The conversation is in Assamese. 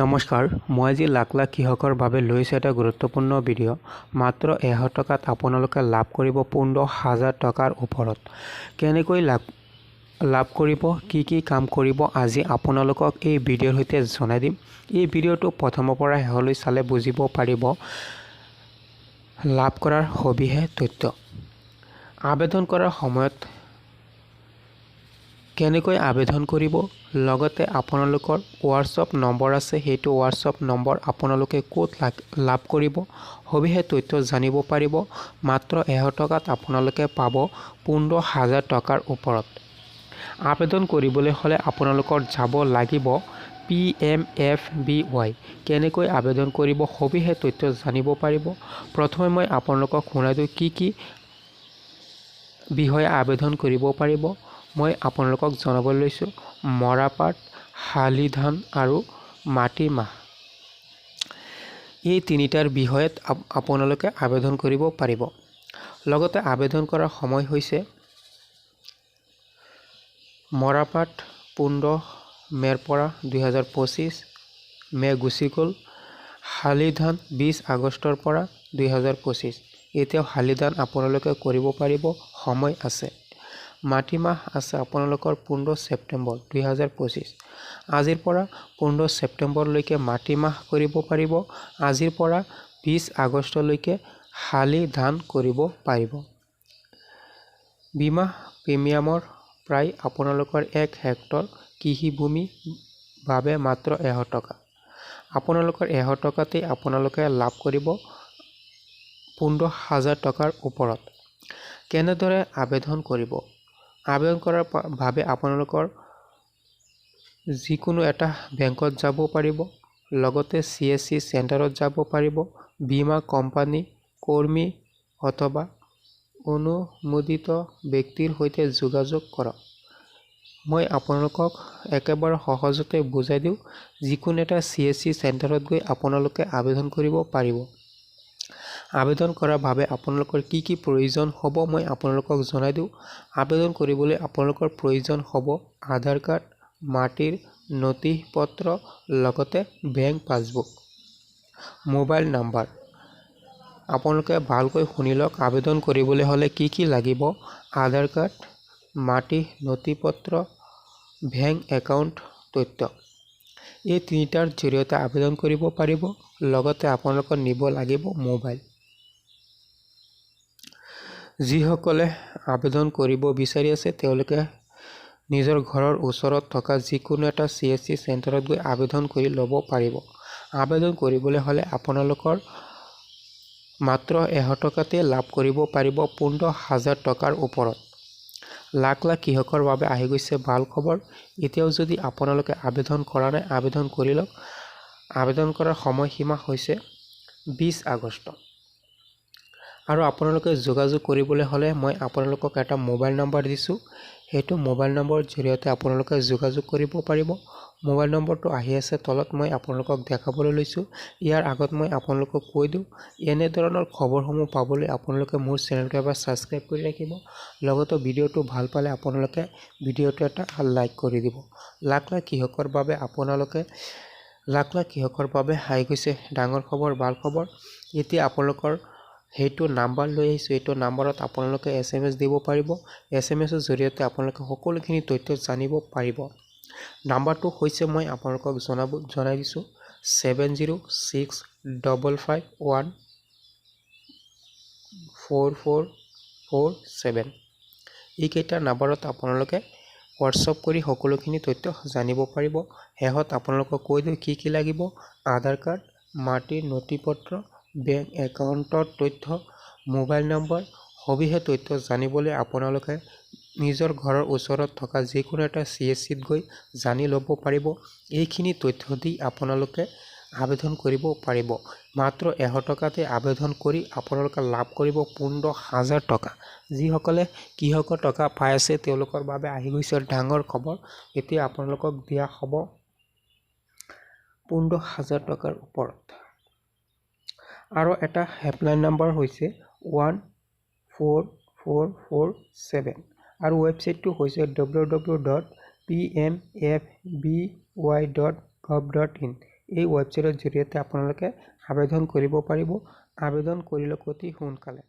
নমস্কাৰ, মই আজি লাখ লাখ কৃষকৰ বাবে লৈছোঁ এটা গুৰুত্বপূৰ্ণ ভিডিঅ' মাত্ৰ এশ টকাত আপোনালোকে লাভ কৰিব পোন্ধৰ হাজাৰ টকাৰ ওপৰত। কেনেকৈ লাভ লাভ কৰিব, কি কি কাম কৰিব আজি আপোনালোকক এই ভিডিঅ'ৰ সৈতে জনাই দিম। এই ভিডিঅ'টো প্ৰথমৰ পৰা শেষলৈ চালে বুজিব পাৰিব লাভ কৰাৰ সবিশেষ তথ্য। আবেদন কৰাৰ সময়ত কেনেকৈ আবেদন কৰিব? লগতে আপোনালোকৰ হোৱাটছআপ নম্বৰ আছে সেইটো হোৱাটছআপ নম্বৰ আপোনালোকে ক'ত লাভ কৰিব? সবিশেষ তথ্য জানিব পাৰিব। মাত্ৰ এশ টকাত আপোনালোকে পাব পোন্ধৰ হাজাৰ টকাৰ ওপৰত। আবেদন কৰিবলৈ হ'লে আপোনালোকৰ যাব লাগিব P M F B Y. কেনেকৈ আবেদন কৰিব সবিশেষ তথ্য জানিব পাৰিব। প্ৰথমে মই আপোনালোকক শুনাই দিওঁ কি কি বিষয়ে আবেদন কৰিব পাৰিব। মই আপোনালোকক জনাবলৈ লৈছোঁ মৰাপাট শালি ধান আৰু মাটিমাহ। এই তিনিটাৰ বিষয়ত আপোনালোকে আবেদন কৰিব পাৰিব। লগতে আবেদন কৰাৰ সময় হৈছে মৰাপাট পোন্ধৰ মে'ৰ পৰা দুহেজাৰ পঁচিছ, মে' গুচি গ'ল শালি ধান বিছ আগষ্টৰ পৰা দুহেজাৰ পঁচিছ। এতিয়াও শালি ধান আপোনালোকে কৰিব পাৰিব, সময় আছে। মাটিমাহ আছে আপোনালোকৰ পোন্ধৰ ছেপ্টেম্বৰ দুহেজাৰ পঁচিছ। আজিৰ পৰা পোন্ধৰ ছেপ্টেম্বৰলৈকে মাটিমাহ কৰিব পাৰিব। আজিৰ পৰা বিছ আগষ্টলৈকে শালি ধান কৰিব পাৰিব। বীমা প্ৰিমিয়ামৰ প্ৰায় আপোনালোকৰ এক হেক্টৰ কৃষিভূমি বাবে মাত্ৰ এশ টকা। আপোনালোকৰ এশ টকাতেই আপোনালোকে লাভ কৰিব পোন্ধৰ হাজাৰ টকাৰ ওপৰত। কেনেদৰে আবেদন কৰিব? আবেদন কৰাৰ বাবে আপোনালোকৰ যিকোনো এটা বেংকত যাব পাৰিব, লগতে চি এছ চি চেণ্টাৰত যাব পাৰিব, বীমা কোম্পানী, কৰ্মী অথবা অনুমোদিত ব্যক্তিৰ সৈতে যোগাযোগ কৰক। মই আপোনালোকক একেবাৰে সহজতে বুজাই দিওঁ, যিকোনো এটা চি এছ চি চেণ্টাৰত গৈ আপোনালোকে আবেদন কৰিব পাৰিব। আবেদন কৰাৰ বাবে আপোনালোকৰ কি কি প্ৰয়োজন হ'ব মই আপোনালোকক জনাই দিওঁ। আবেদন কৰিবলৈ আপোনালোকৰ প্ৰয়োজন হ'ব আধাৰ কাৰ্ড মাটিৰ নথি পত্ৰ লগতে বেংক পাছবুক। Mobile number. আপোনালোকে ভালকৈ শুনি লওক আবেদন কৰিবলৈ হ'লে কি কি লাগিব? আধাৰ কাৰ্ড মাটি নথি পত্ৰ বেংক একাউণ্ট তথ্য। এই তিনিটাৰ জৰিয়তে আবেদন কৰিব পাৰিব লগতে আপোনালোকৰ নিব লাগিব মোবাইল। যিসকলে আবেদন কৰিব বিচাৰি আছে তেওঁলোকে নিজৰ ঘৰৰ ওচৰত থকা যিকোনো এটা চি এছ চি চেণ্টাৰত গৈ আবেদন কৰি ল'ব পাৰিব। আবেদন কৰিবলৈ হ'লে আপোনালোকৰ মাত্ৰ এশ টকাতে লাভ কৰিব পাৰিব পোন্ধৰ হাজাৰ টকাৰ ওপৰত। লাখ লাখ কৃষকৰ বাবে আহি গৈছে ভাল খবৰ। এতিয়াও যদি আপোনালোকে আবেদন কৰা নাই আবেদন কৰি লওক। আবেদন কৰাৰ সময়সীমা হৈছে বিছ আগষ্ট। আৰু আপোনালোকে যোগাযোগ কৰিবলৈ হ'লে মই আপোনালোকক এটা মোবাইল নম্বৰ দিছোঁ। সেইটো মোবাইল নম্বৰৰ জৰিয়তে আপোনালোকে যোগাযোগ কৰিব পাৰিব। মোবাইল নম্বৰটো আহি আছে তলত মই আপোনালোকক দেখাবলৈ লৈছোঁ। ইয়াৰ আগত মই আপোনালোকক কৈ দিওঁ এনেধৰণৰ খবৰসমূহ পাবলৈ আপোনালোকে মোৰ চেনেলটো এবাৰ ছাবস্ক্ৰাইব কৰি ৰাখিব। লগতে ভিডিঅ'টো ভাল পালে আপোনালোকে ভিডিঅ'টো এটা লাইক কৰি দিব। লাখ লাখ কৃষকৰ বাবে আপোনালোকে লাখ লাখ কৃষকৰ বাবে আহি গৈছে। ডাঙৰ খবৰ ভাল খবৰ। এতিয়া আপোনালোকৰ সেইটো নাম্বাৰ লৈ আহিছোঁ এইটো নাম্বাৰত আপোনালোকে এছ এম এছ দিব পাৰিব। এছ এম এছৰ জৰিয়তে আপোনালোকে সকলোখিনি তথ্য জানিব পাৰিব। নাম্বাৰটো হৈছে মই আপোনালোকক জনাব, জনাই দিছোঁ, seven zero' six double five one four four four seven. এইকেইটা নাম্বাৰত আপোনালোকে হোৱাটছআপ কৰি সকলোখিনি তথ্য জানিব পাৰিব। শেষত আপোনালোকক কৈ দিওঁ কি কি লাগিব। আধাৰ কাৰ্ড, মাটিৰ নথি পত্ৰ বেংক একাউণ্টৰ তথ্য মোবাইল নম্বৰ সবিশেষ তথ্য জানিবলৈ আপোনালোকে নিজৰ ঘৰৰ ওচৰত থকা যিকোনো এটা চি এছ চিত গৈ জানি ল'ব পাৰিব। এইখিনি তথ্য দি আপোনালোকে আবেদন কৰিব পাৰিব। মাত্ৰ এশ টকাতে আবেদন কৰি আপোনালোকে লাভ কৰিব পোন্ধৰ হাজাৰ টকা। যিসকলে কৃষকৰ টকা পাই আছে তেওঁলোকৰ বাবে আহি গৈছে ডাঙৰ খবৰ। এতিয়া আপোনালোকক দিয়া হ'ব পোন্ধৰ হাজাৰ টকাৰ ওপৰত। আৰু এটা হেল্পলাইন নম্বৰ হৈছে one four four four seven আৰু ৱেবছাইটটো হৈছে W W dot P M F B Y dot gov dot in এই ৱেবছাইটৰ জৰিয়তে আপোনালোকে আবেদন কৰিব পাৰিব। আবেদন কৰিলে অতি সোনকালে।